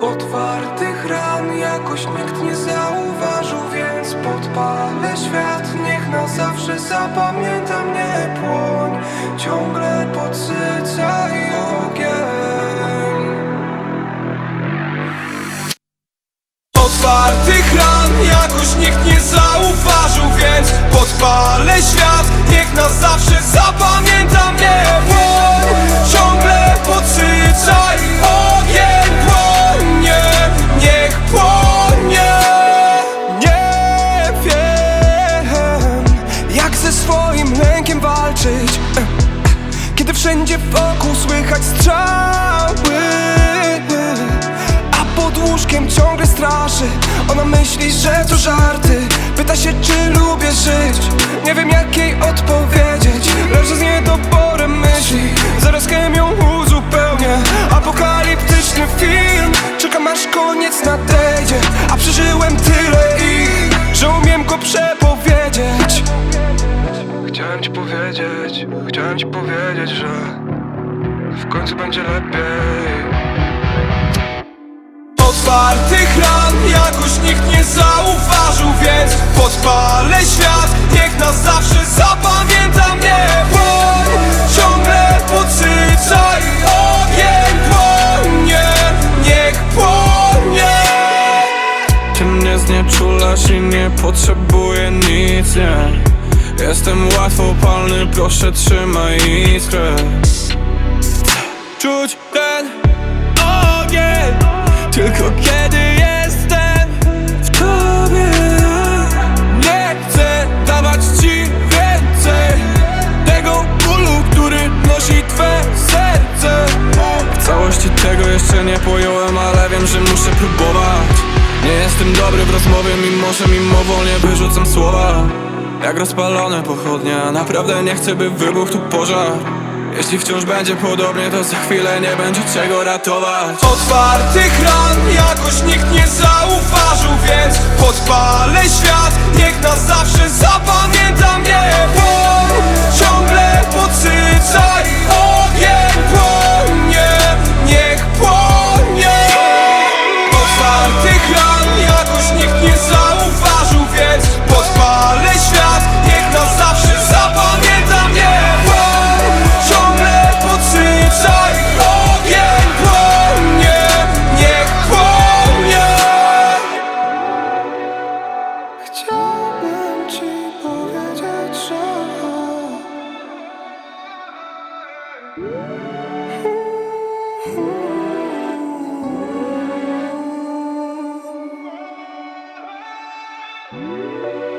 Otwartych ran jakoś nikt nie zauważył Więc podpalę świat. Niech na zawsze zapamięta mnie płoń. Ciągle podsycaj ogień. Otwartych ran jakoś nikt nie zauważył Więc podpalę świat. Niech na zawsze swoim lękiem walczyć. Kiedy wszędzie wokół słychać strzały a pod łóżkiem ciągle straszy. Ona myśli, że to żarty. Pyta się, czy lubię żyć. Nie wiem, jak jej odpowiedzieć. Leżę z niedoborem myśli. Zaraz chemią uzupełnię. Apokaliptyczny film. Czekam aż koniec nadejdzie. A przeżyłem tyle ich Że umiem go przepowiedzieć Chciałem ci powiedzieć Chciałem ci powiedzieć, że W końcu będzie lepiej. Otwartych ran jakoś nikt nie zauważył Więc podpalę świat. Niech na zawsze zapamięta mnie ciągle podsycaj ogień Płonie, niech płonie. Ty mnie znieczulasz i nie potrzebuję nic, nie Jestem łatwopalny, proszę trzymaj iskrę. Czuć ten ogień Tylko kiedy jestem w tobie. Nie chcę dawać ci więcej Tego bólu, który nosi twe serce. W całości tego jeszcze nie pojąłem, ale wiem, że muszę próbować. Nie jestem dobry w rozmowie, mimo że mimowolnie wyrzucam słowa Jak rozpalone pochodnie, a naprawdę nie chcę, by wybuchł tu pożar. Jeśli wciąż będzie podobnie, to za chwilę nie będzie czego ratować. Otwartych ran jakoś nikt nie zauważył Więc podpalę świat. Niech na zawsze zapamięta Música